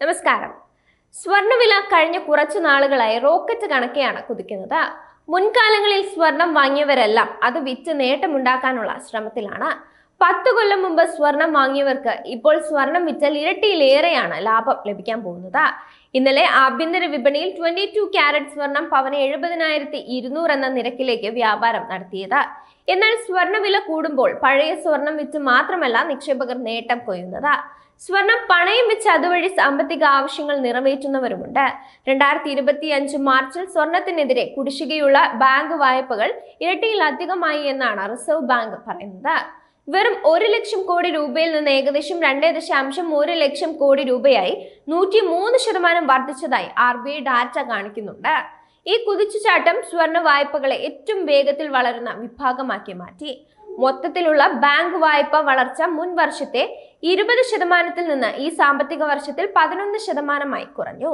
നമസ്കാരം. സ്വർണവില കഴിഞ്ഞ കുറച്ചു നാളുകളായി റോക്കറ്റ് കണക്കെയാണ് കുതിക്കുന്നത്. മുൻകാലങ്ങളിൽ സ്വർണം വാങ്ങിയവരെല്ലാം അത് വിറ്റ് നേട്ടമുണ്ടാക്കാനുള്ള ശ്രമത്തിലാണ് പത്ത് കൊല്ലം മുമ്പ് സ്വർണം വാങ്ങിയവർക്ക് ഇപ്പോൾ സ്വർണം വിറ്റാൽ ഇരട്ടിയിലേറെയാണ് ലാഭം ലഭിക്കാൻ പോകുന്നത്. ഇന്നലെ ആഭ്യന്തര വിപണിയിൽ ട്വന്റി ടു ക്യാരറ്റ് സ്വർണം പവന് എഴുപതിനായിരത്തി ഇരുന്നൂറ് എന്ന നിരക്കിലേക്ക് വ്യാപാരം നടത്തിയത്. എന്നാൽ സ്വർണവില കൂടുമ്പോൾ പഴയ സ്വർണം വിറ്റ് മാത്രമല്ല നിക്ഷേപകർ നേട്ടം കൊയ്യുന്നത്. സ്വർണം പണയം വെച്ച് അതുവഴി സാമ്പത്തിക ആവശ്യങ്ങൾ നിറവേറ്റുന്നവരുമുണ്ട്. രണ്ടായിരത്തി ഇരുപത്തി അഞ്ച് മാർച്ചിൽ സ്വർണത്തിനെതിരെ കുടിശ്ശികയുള്ള ബാങ്ക് വായ്പകൾ ഇരട്ടിയിലധികമായി എന്നാണ് റിസർവ് ബാങ്ക് പറയുന്നത്. വെറും ഒരു ലക്ഷം കോടി രൂപയിൽ നിന്ന് ഏകദേശം രണ്ടേ ദശാംശം ഒരു ലക്ഷം കോടി രൂപയായി നൂറ്റി മൂന്ന് ശതമാനം വർദ്ധിച്ചതായി ആർ ബി ഐ ഡാറ്റ കാണിക്കുന്നുണ്ട്. ഈ കുതിച്ചുചാട്ടം സ്വർണ വായ്പകളെ ഏറ്റവും വേഗത്തിൽ വളരുന്ന വിഭാഗമാക്കി മാറ്റി. മൊത്തത്തിലുള്ള ബാങ്ക് വായ്പ വളർച്ച മുൻ വർഷത്തെ ഇരുപത് ശതമാനത്തിൽ നിന്ന് ഈ സാമ്പത്തിക വർഷത്തിൽ പതിനൊന്ന് ശതമാനമായി കുറഞ്ഞു.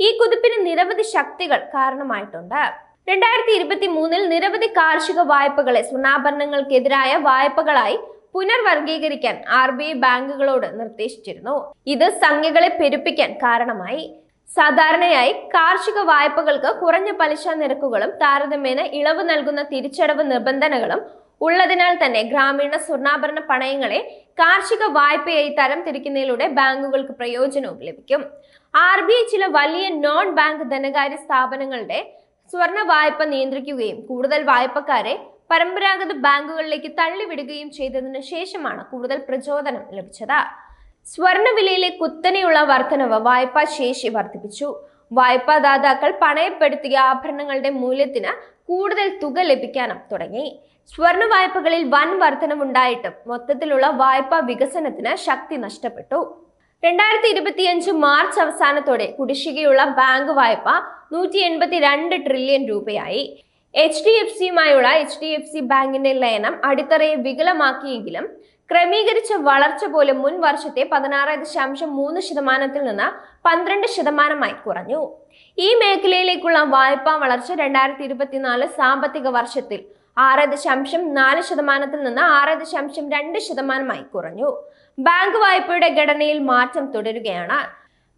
ഈ കുതിപ്പിന് നിരവധി ശക്തികൾ കാരണമായിട്ടുണ്ട്. രണ്ടായിരത്തി ഇരുപത്തി മൂന്നിൽ നിരവധി കാർഷിക വായ്പകളെ സ്വർണാഭരണങ്ങൾക്കെതിരായ വായ്പകളായി പുനർവർഗീകരിക്കാൻ ആർ ബി ഐ ബാങ്കുകളോട് നിർദ്ദേശിച്ചിരുന്നു. ഇത് സംഖ്യകളെ പെരുപ്പിക്കാൻ കാരണമായി. സാധാരണയായി കാർഷിക വായ്പകൾക്ക് കുറഞ്ഞ പലിശ നിരക്കുകളും താരതമ്യേന ഇളവ് നൽകുന്ന തിരിച്ചടവ് നിബന്ധനകളും ഉള്ളതിനാൽ തന്നെ ഗ്രാമീണ സ്വർണാഭരണ പണയങ്ങളെ കാർഷിക വായ്പയായി തരം തിരിക്കുന്നതിലൂടെ ബാങ്കുകൾക്ക് പ്രയോജനവും ലഭിക്കും. ആർ ബി ഐ ചില വലിയ നോൺ ബാങ്ക് ധനകാര്യ സ്ഥാപനങ്ങളുടെ സ്വർണ വായ്പ നിയന്ത്രിക്കുകയും കൂടുതൽ വായ്പക്കാരെ പരമ്പരാഗത ബാങ്കുകളിലേക്ക് തള്ളിവിടുകയും ചെയ്തതിനു ശേഷമാണ് കൂടുതൽ പ്രചോദനം ലഭിച്ചത്. സ്വർണവിലയിലെ കുത്തനെയുള്ള വർധനവ് വായ്പാ ശേഷി വർദ്ധിപ്പിച്ചു വായ്പാദാതാക്കൾ പണയപ്പെടുത്തിയ ആഭരണങ്ങളുടെ മൂല്യത്തിന് കൂടുതൽ തുക ലഭിക്കാനും തുടങ്ങി. സ്വർണ വായ്പകളിൽ വൻ വർധനവുണ്ടായിട്ടും മൊത്തത്തിലുള്ള വായ്പാ വികസനത്തിന് ശക്തി നഷ്ടപ്പെട്ടു. രണ്ടായിരത്തി ഇരുപത്തിയഞ്ച് മാർച്ച് അവസാനത്തോടെ കുടിശ്ശികയുള്ള ബാങ്ക് വായ്പ നൂറ്റി എൺപത്തി രണ്ട് ട്രില്യൺ രൂപയായി. എച്ച് ഡി എഫ് സിയുമായുള്ള എച്ച് ഡി എഫ് സി ബാങ്കിന്റെ ലയനം അടിത്തറയെ വികലമാക്കിയെങ്കിലും ക്രമീകരിച്ച വളർച്ച പോലും മുൻ വർഷത്തെ പതിനാറ് ദശാംശം മൂന്ന് ശതമാനത്തിൽ നിന്ന് പന്ത്രണ്ട് ശതമാനമായി കുറഞ്ഞു. ഈ മേഖലയിലേക്കുള്ള വായ്പാ വളർച്ച രണ്ടായിരത്തി ഇരുപത്തിനാല് സാമ്പത്തിക വർഷത്തിൽ ആറ് ദശാംശം നാല് ശതമാനത്തിൽ നിന്ന് ആറ് ദശാംശം രണ്ട് ശതമാനമായി കുറഞ്ഞു. ബാങ്ക് വായ്പയുടെ ഘടനയിൽ മാറ്റം തുടരുകയാണ്.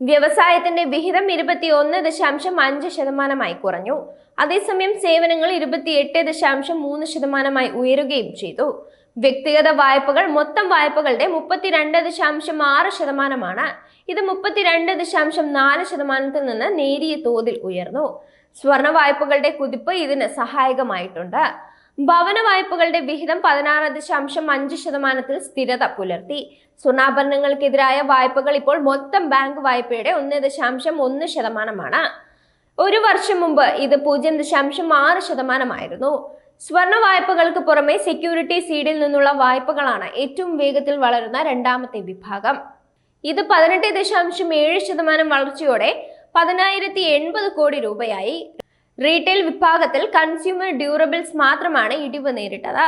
വ്യവസായത്തിന്റെ വിഹിതം ഇരുപത്തി ഒന്ന് ദശാംശം അഞ്ച് ശതമാനമായി കുറഞ്ഞു. അതേസമയം സേവനങ്ങൾ ഇരുപത്തിയെട്ട് ദശാംശം മൂന്ന് ശതമാനമായി ഉയരുകയും ചെയ്തു. വ്യക്തിഗത വായ്പകൾ മൊത്തം വായ്പകളുടെ മുപ്പത്തിരണ്ട് ദശാംശം ആറ് ശതമാനമാണ്. ഇത് മുപ്പത്തിരണ്ട് ദശാംശം നാല് ശതമാനത്തിൽ നിന്ന് നേരിയ തോതിൽ ഉയർന്നു. സ്വർണ വായ്പകളുടെ കുതിപ്പ് ഇതിന് സഹായകമായിട്ടുണ്ട്. ഭവന വായ്പകളുടെ വിഹിതം പതിനാറ് ദശാംശം അഞ്ച് ശതമാനത്തിൽ സ്ഥിരത പുലർത്തി. സ്വർണാഭരണങ്ങൾക്കെതിരായ വായ്പകൾ ഇപ്പോൾ മൊത്തം ബാങ്ക് വായ്പയുടെ ഒന്ന് ദശാംശം ഒന്ന് ശതമാനമാണ്. ഒരു വർഷം മുമ്പ് ഇത് പൂജ്യം ദശാംശം ആറ് ശതമാനമായിരുന്നു. സ്വർണ വായ്പകൾക്ക് പുറമെ സെക്യൂരിറ്റി സീഡിൽ നിന്നുള്ള വായ്പകളാണ് ഏറ്റവും വേഗത്തിൽ വളരുന്ന രണ്ടാമത്തെ വിഭാഗം. ഇത് പതിനെട്ട് ദശാംശം ഏഴ് ശതമാനം വളർച്ചയോടെ പതിനായിരത്തി എൺപത് കോടി രൂപയായി. റീറ്റെയിൽ വിഭാഗത്തിൽ കൺസ്യൂമർ ഡ്യൂറബിൾസ് മാത്രമാണ് ഇടിവ് നേരിട്ടത്.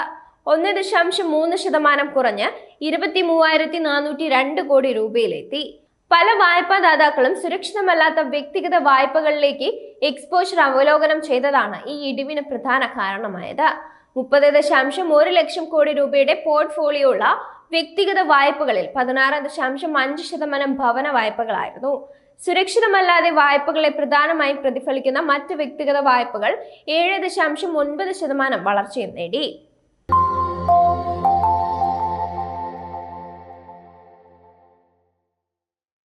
ഒന്ന് ദശാംശം മൂന്ന് ശതമാനം കുറഞ്ഞ് ഇരുപത്തി മൂവായിരത്തി നാനൂറ്റി രണ്ട് കോടി രൂപയിലെത്തി. പല വായ്പാദാതാക്കളും സുരക്ഷിതമല്ലാത്ത വ്യക്തിഗത വായ്പകളിലേക്ക് എക്സ്പോഷർ അവലോകനം ചെയ്തതാണ് ഈ ഇടിവിന് പ്രധാന കാരണമായത്. മുപ്പത് ദശാംശം ഒരു ലക്ഷം കോടി രൂപയുടെ പോർട്ട്ഫോളിയോ ഉള്ള വ്യക്തിഗത വായ്പകളിൽ പതിനാറ് ദശാംശം അഞ്ച് ശതമാനം ഭവന വായ്പകളായിരുന്നു. സുരക്ഷിതമല്ലാതെ വായ്പകളെ പ്രധാനമായും പ്രതിഫലിക്കുന്ന മറ്റ് വ്യക്തിഗത വായ്പകൾ ഏഴ് ദശാംശം ഒൻപത് ശതമാനം വളർച്ചയും നേടി.